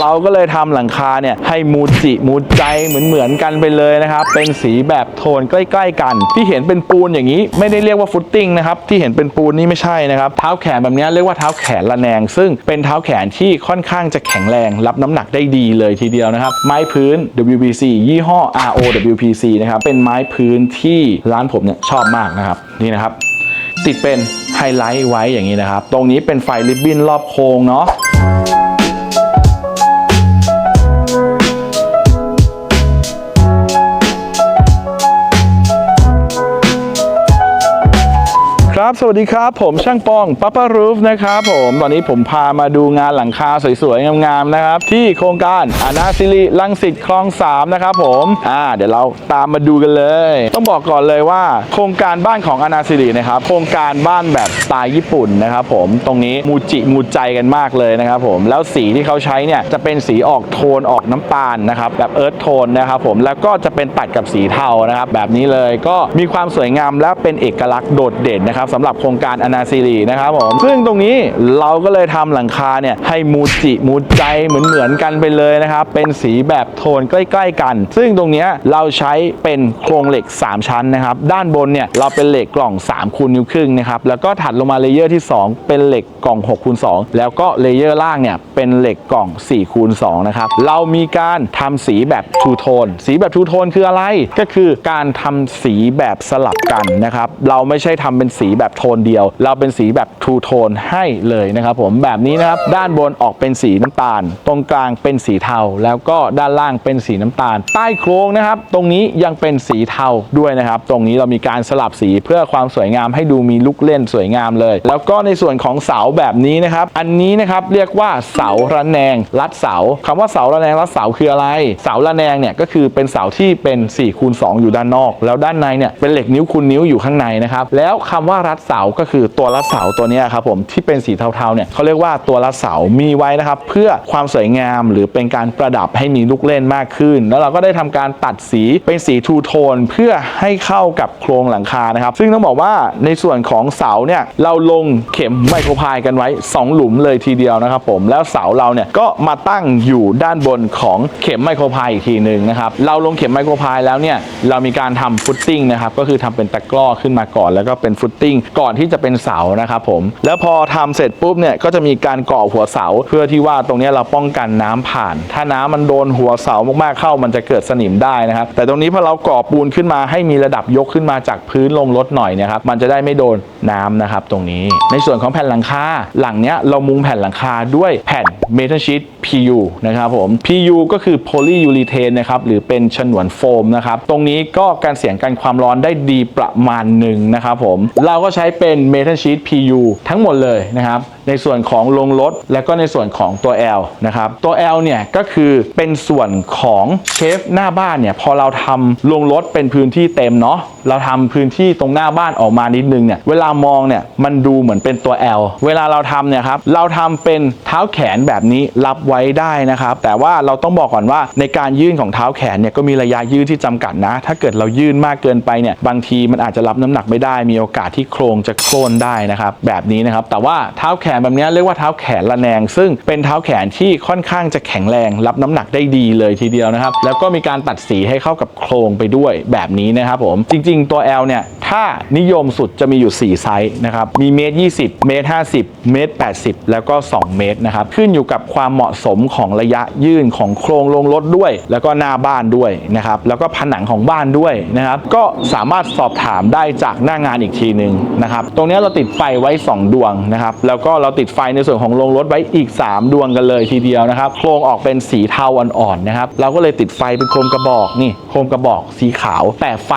เราก็เลยทำหลังคาเนี่ยให้มูจิมูใจเหมือนเหมือนๆกันไปเลยนะครับ เป็นสีแบบโทนใกล้ ๆ กัน ที่เห็นเป็นปูนอย่างนี้ ไม่ได้เรียกว่าฟุตติ้งนะครับที่เห็นเป็นปูนนี่ไม่ใช่นะครับเท้าแขนแบบนี้เรียกว่าเท้าแขนระแนง ซึ่งเป็นเท้าแขนที่ค่อนข้างจะแข็งแรง รับน้ำหนักได้ดีเลยทีเดียวนะครับ ไม้พื้น WPC ยี่ห้อ ROWPC นะครับเป็นไม้พื้นที่ร้านผมเนี่ยชอบมากนะครับนี่นะครับติดเป็นไฮไลท์ไว้อย่างนี้นะครับ ตรงนี้เป็นไฟริบบิ้นรอบโค้งเนาะ ครับ สวัสดีครับ ผมช่างปองปั๊ปปารูฟนะครับผมตอนนี้ผมพามาดูงานหลังคาสวยๆงามๆนะครับ ที่โครงการอาณาซิริลังสิตคลอง 3 นะครับผมอ่าเดี๋ยวเราตามมาดูกันเลย ต้องบอกก่อนเลยว่า โครงการบ้านของอาณาซิรินะครับ โครงการบ้านแบบสไตล์ญี่ปุ่นนะครับผมตรงนี้มูจิมูใจกันมากเลยนะครับผมแล้วสีที่เขาใช้เนี่ยจะเป็นสีออกโทนออกน้ำตาลนะครับแบบเอิร์ธโทนนะครับผมแล้วก็จะเป็นตัดกับสีเทานะครับแบบนี้เลยก็มีความสวยงามและเป็นเอกลักษณ์โดดเด่นนะครับสำหรับโครงการอนาซีรีนะครับผมซึ่งตรงนี้เราก็เลยทำหลังคาเนี่ยให้มูจิมูใจเหมือนเหมือนกันไปเลยนะครับเป็นสีแบบโทนใกล้ ๆ กัน ซึ่งตรงนี้เราใช้เป็นโครงเหล็ก 3 ชั้นนะครับด้านบนเนี่ยเราเป็นเหล็กกล่อง3คูณนิ้วครึ่งนะครับแล้วก็ถัดลงมาเลเยอร์ที่ 2 เป็นเหล็กกล่อง6คูณ2แล้วก็เลเยอร์ล่างเนี่ยเป็นเหล็กกล่อง4คูณ2นะครับเรามีการทำสีแบบทูโทนสีแบบทูโทนคืออะไรก็คือการทำสีแบบสลับกันนะครับเราไม่ใช่ทำเป็นสีแบบโทนเดียว เราเป็นสีแบบทูโทนให้เลยนะครับผมแบบนี้นะครับด้านบนออกเป็นสีน้ำตาล ตรงกลางเป็นสีเทา แล้วก็ด้านล่างเป็นสีน้ำตาล ใต้โครงนะครับ ตรงนี้ยังเป็นสีเทาด้วยนะครับ ตรงนี้เรามีการสลับสีเพื่อความสวยงามให้ดูมีลุกเล่นสวยงามเลย แล้วก็ในส่วนของเสาแบบนี้นะครับ อันนี้นะครับเรียกว่าเสาระแนงรัดเสาคำว่าเสาระแนงรัดเสาคืออะไร เสาระแนงเนี่ยก็คือเป็นเสาที่เป็น4คูณ2อยู่ด้านนอก แล้วด้านในเนี่ยเป็นเหล็กนิ้วคูณนิ้วอยู่ข้างในนะครับแล้วคำว่ารัดเสาก็คือตัวรัดเสาตัวนี้ครับผมที่เป็นสีเทาๆเนี่ยเขาเรียกว่าตัวรัดเสามีไว้นะครับเพื่อความสวยงามหรือเป็นการประดับให้มีลูกเล่นมากขึ้น แล้วเราก็ได้ทำการตัดสีเป็นสีทูโทนเพื่อให้เข้ากับโครงหลังคานะครับ ซึ่งต้องบอกว่าในส่วนของเสาเนี่ยเราลงเข็มไมโครพายกันไว้ 2 หลุมเลยทีเดียวนะครับผมแล้วเสาเราเนี่ยก็มาตั้งอยู่ด้านบนของเข็มไมโครพายอีกทีหนึ่งนะครับเราลงเข็มไมโครพายแล้วเนี่ยเรามีการทำฟุตติ้งนะครับก็คือทำเป็นตะกร้อขึ้นมาก่อน แล้วก็เป็นฟุตติ้งก่อนที่จะเป็นเสานะครับผม แล้วพอทำเสร็จปุ๊บเนี่ยก็จะมีการก่อหัวเสา เพื่อที่ว่าตรงนี้เราป้องกันน้ำผ่าน ถ้าน้ำมันโดนหัวเสามากๆเข้ามันจะเกิดสนิมได้นะครับ แต่ตรงนี้พอเราก่อปูนขึ้นมาให้มีระดับยกขึ้นมาจากพื้นลงรถหน่อยเนะครับมันจะได้ไม่โดนน้ำนะครับตรงนี้ ในส่วนของแผ่นหลังคาหลังเนี้ยเรามุงแผ่นหลังคาด้วยแผ่นเมทัลชีต PU นะครับผม PU ก็คือ polyurethane นะครับหรือเป็นฉนวนโฟมนะครับตรงนี้ก็การเสียงกันความร้อนได้ดีประมาณหนึ่งนะครับผมเราก็ใช้เป็น metal sheet PU ทั้งหมดเลยนะครับ ในส่วนของลงรถและก็ในส่วนของตัว L นะครับตัว L เนี่ยก็คือเป็นส่วนของเชฟหน้าบ้านเนี่ยพอเราทำลงรถเป็นพื้นที่เต็มเนาะเราทำพื้นที่ตรงหน้าบ้านออกมานิดนึงเนี่ยเวลามองเนี่ยมันดูเหมือนเป็นตัว L เวลาเราทำเนี่ยครับเราทำเป็นเท้าแขนแบบนี้รับไว้ได้นะครับ แต่ว่าเราต้องบอกก่อนว่าในการยื่นของเท้าแขนเนี่ยก็มีระยะยืดที่จำกัดนะ ถ้าเกิดเรายื่นมากเกินไปเนี่ยบางทีมันอาจจะรับน้ำหนักไม่ได้ มีโอกาสที่โครงจะโค่นได้นะครับแบบนี้นะครับแต่ว่าเท้าแขนแบบนี้เรียกว่าเท้าแขนระแนง ซึ่งเป็นเท้าแขนที่ค่อนข้างจะแข็งแรง รับน้ำหนักได้ดีเลยทีเดียวนะครับ แล้วก็มีการตัดสีให้เข้ากับโครงไปด้วยแบบนี้นะครับผมจริง ๆ ตัว L เนี่ย ถ้านิยมสุดจะมีอยู่ 4 ไซส์นะครับมีเมตร 20 เมตร 50 เมตร 80 แล้วก็ 2 เมตรนะครับขึ้นอยู่กับความเหมาะสมของระยะยื่นของโครงลงรถด้วย แล้วก็หน้าบ้านด้วยนะครับแล้วก็ผนังของบ้านด้วยนะครับก็สามารถสอบถามได้จากหน้างานอีกทีหนึ่งนะครับตรงนี้เราติดไฟไว้ 2 ดวงนะครับแล้วก็เราติดไฟในส่วนของโรงรถไว้อีก 3 ดวงกันเลยทีเดียวนะครับโครงออกเป็นสีเทาอ่อนๆนะครับเราก็เลยติดไฟเป็นโคมกระบอกนี่โคมกระบอกสีขาว แต่ไฟ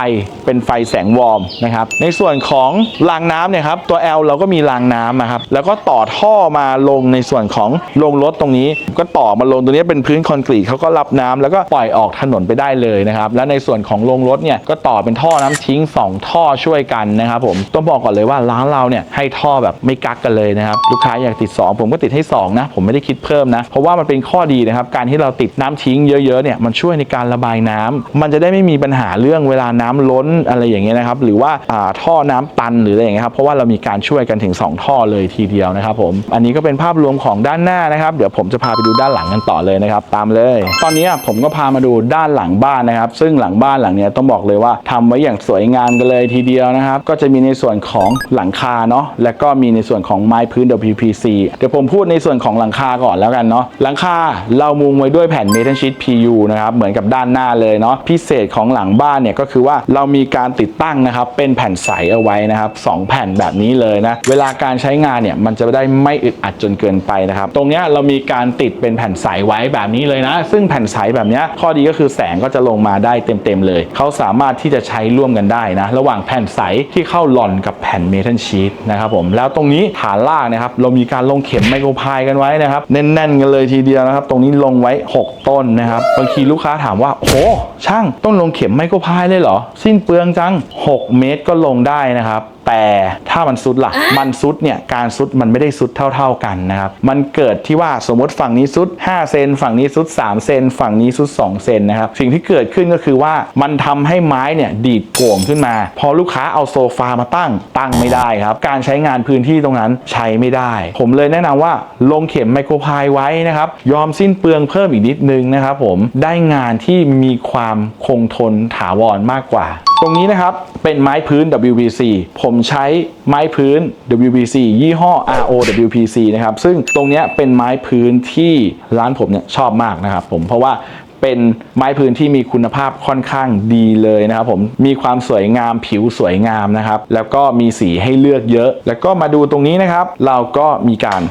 เป็นไฟแสงวอร์มนะครับในส่วนของรางน้ำเนี่ยครับตัว L เราก็มีรางน้ำนะครับแล้วก็ต่อท่อมาลงในส่วนของโรงรถตรงนี้ ก็ต่อมาลงตรงนี้เป็นพื้นคอนกรีตเขาก็รับน้ำแล้วก็ปล่อยออกถนนไปได้เลยนะครับและในส่วนของโรงรถเนี่ยก็ต่อเป็นท่อน้ำทิ้ง 2 ท่อช่วยกันนะครับผมต้องบอกก่อนเลยว่าร้านเราเนี่ยให้ท่อแบบไม่กักกันเลยนะครับลูกค้าอยากติด 2 ผมก็ติดให้2นะผมไม่ได้คิดเพิ่มนะเพราะว่ามันเป็นข้อดีนะครับการที่เราติดน้ำทิ้งเยอะๆเนี่ยมันช่วยในการระบายน้ำมันจะได้ไม่มีปัญหาเรื่องเวลาน้ำล้นอะไรอย่างเงี้ยนะครับหรือว่าอ่าท่อน้ำตันหรืออะไรอย่างเงี้ยครับเพราะว่าเรามีการช่วยกันถึง 2 ท่อเลยทีเดียวนะครับผมอันนี้ก็เป็นภาพรวมของด้านหน้านะครับ เดี๋ยวผมจะพาไปดูด้านหลังกันต่อเลยนะครับ ตามเลย ตอนนี้ผมก็พามาดูด้านหลังบ้านนะครับ ซึ่งหลังบ้านหลังนี้ต้องบอกเลยว่าทำไว้อย่างสวยงามกันเลยทีเดียวนะครับ ก็จะมีในส่วนของหลังคาเนาะและก็มีในส่วนของไม้พื้น WPC เดี๋ยวผมพูดในส่วนของหลังคาก่อนแล้วกันเนาะหลังคาเรามุงไว้ด้วยแผ่นเมทัลชีต PU นะครับเหมือนกับด้านหน้าเลยเนาะพิเศษของหลังบ้านเนี่ยก็คือว่าเรามีการติดตั้งนะครับเป็นแผ่นใสเอาไว้นะครับสองแผ่นแบบนี้เลยนะเวลาการใช้งานเนี่ยมันจะได้ไม่อึดอัดจนเกินไปนะครับตรงเนี้ยเรามีการติดเป็นแผ่นใสไว้แบบนี้เลยนะ ซึ่งแผ่นใสแบบเนี้ยข้อดีก็คือแสงก็จะลงมาได้เต็มๆเลย เขาสามารถที่จะใช้ร่วมกันได้นะ ระหว่างแผ่นใสที่เข้าหล่อนกับแผ่นเมทัลชีตนะครับผมแล้วตรงนี้ฐานล่างนะครับเรามีการลงเข็มไมโครพายกันไว้นะครับแน่นๆกันเลยทีเดียวนะครับ ตรงนี้ลงไว้ 6 ต้นนะครับบางทีลูกค้าถามว่าโอ้ช่างต้องลงเข็มไมโครพายเลยเหรอ สิ้นเปลืองจัง 6 เมตรก็ลงได้นะครับ แต่ถ้ามันซุดล่ะ มันซุดเนี่ยการซุดมันไม่ได้ซุดเท่า ๆกันนะครับ มันเกิดที่ว่าสมมติฝั่งนี้ซุด 5 เซนฝั่งนี้ซุด 3 เซนฝั่งนี้ซุด 2 เซนนะครับ สิ่งที่เกิดขึ้นก็คือว่ามันทำให้ไม้เนี่ยดีดโก่งขึ้นมา พอลูกค้าเอาโซฟามาตั้งตั้งไม่ได้ครับ การใช้งานพื้นที่ตรงนั้นใช้ไม่ได้ ผมเลยแนะนำว่าลงเข็มไมโครพายไว้นะครับยอมสิ้นเปลืองเพิ่มอีกนิดนึงนะครับผมได้งานที่มีความคงทนถาวรมากกว่า ตรงนี้นะครับเป็นไม้พื้น WPC ผมใช้ไม้พื้น WPC ยี่ห้อ ROWPC นะครับ ซึ่งตรงนี้เป็นไม้พื้นที่ร้านผมเนี่ยชอบมากนะครับผมเพราะว่าเป็นไม้พื้นที่มีคุณภาพค่อนข้างดีเลยนะครับผมมีความสวยงามผิวสวยงามนะครับ แล้วก็มีสีให้เลือกเยอะ แล้วก็มาดูตรงนี้นะครับ เราก็มีการ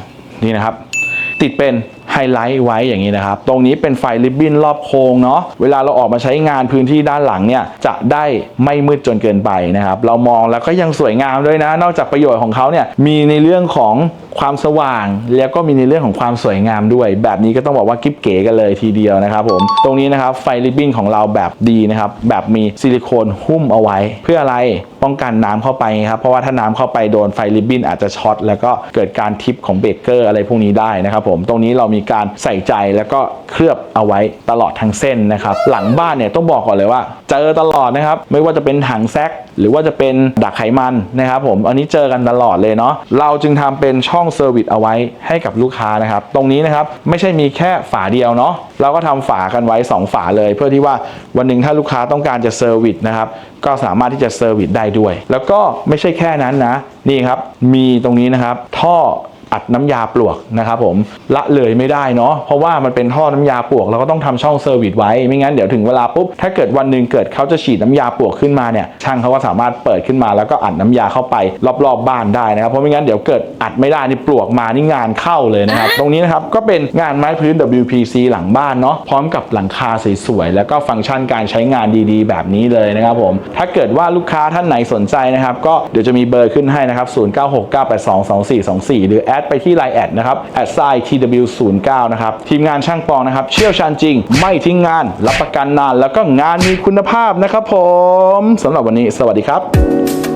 นี่นะครับ ติดเป็น ไฮไลท์ไว้อย่างนี้นะครับ ตรงนี้เป็นไฟริบบิ้นรอบโค้งเนาะ เวลาเราออกมาใช้งานพื้นที่ด้านหลังเนี่ยจะได้ไม่มืดจนเกินไปนะครับ เรามองแล้วก็ยังสวยงามด้วยนะ นอกจากประโยชน์ของเขาเนี่ยมีในเรื่องของความสว่าง แล้วก็มีในเรื่องของความสวยงามด้วย แบบนี้ก็ต้องบอกว่ากิ๊บเก๋กันเลยทีเดียวนะครับผม ตรงนี้นะครับไฟริบบิ้นของเราแบบดีนะครับ แบบมีซิลิโคนหุ้มเอาไว้ เพื่ออะไรป้องกันน้ำเข้าไปครับ เพราะว่าถ้าน้ำเข้าไปโดนไฟริบบิ้นอาจจะช็อตแล้วก็เกิดการทิปของเบรกเกอร์อะไรพวกนี้ได้นะครับผม ตรงนี้เรามีการใส่ใจแล้วก็เคลือบเอาไว้ตลอดทั้งเส้นนะครับ หลังบ้านเนี่ยต้องบอกก่อนเลยว่า เจอตลอดนะครับ ไม่ว่าจะเป็นถังแซกหรือว่าจะเป็นดักไขมันนะครับผมอันนี้เจอกันตลอดเลยเนาะเราจึงทำเป็นช่องเซอร์วิสเอาไว้ให้กับลูกค้านะครับ ตรงนี้นะครับไม่ใช่มีแค่ฝาเดียวเนาะเราก็ทำฝากันไว้ 2 ฝาเลย เพื่อที่ว่าวันหนึ่งถ้าลูกค้าต้องการจะเซอร์วิสนะครับก็สามารถที่จะเซอร์วิสได้ด้วย แล้วก็ไม่ใช่แค่นั้นนะ นี่ครับ มีตรงนี้นะครับ ท่อ อัดน้ำยาปลวกนะครับผมละเลยไม่ได้เนาะเพราะว่ามันเป็นท่อน้ำยาปลวกเราก็ต้องทำช่องเซอร์วิสไว้ไม่งั้นเดี๋ยวถึงเวลาปุ๊บถ้าเกิดวันหนึ่งเกิดเขาจะฉีดน้ำยาปลวกขึ้นมาเนี่ยช่างเขาก็สามารถเปิดขึ้นมาแล้วก็อัดน้ำยาเข้าไปรอบๆบบ้านได้นะครับเพราะไม่งั้นเดี๋ยวเกิดอัดไม่ได้นี่ปลวกมานี่งานเข้าเลยนะครับตรงนี้นะครับก็เป็นงานไม้พื้น WPC หลังบ้านเนาะพร้อมกับหลังคาสวยๆแล้วก็ฟังก์ชันการใช้งานดีๆ แบบนี้เลยนะครับผมถ้าเกิดว่าลูกค้าท่านไหนสนใจนะครับก็เดี๋ยวจะมีเบอร์ขึ้นให้นะครับ0969822424 หรือแอดไปที่ Line แอดนะครับแอดไซ tw09 นะครับ ทีมงานช่างปองนะครับ เชี่ยวชาญจริง ไม่ทิ้งงาน รับประกันนาน แล้วก็งานมีคุณภาพนะครับผมสำหรับวันนี้ สวัสดีครับ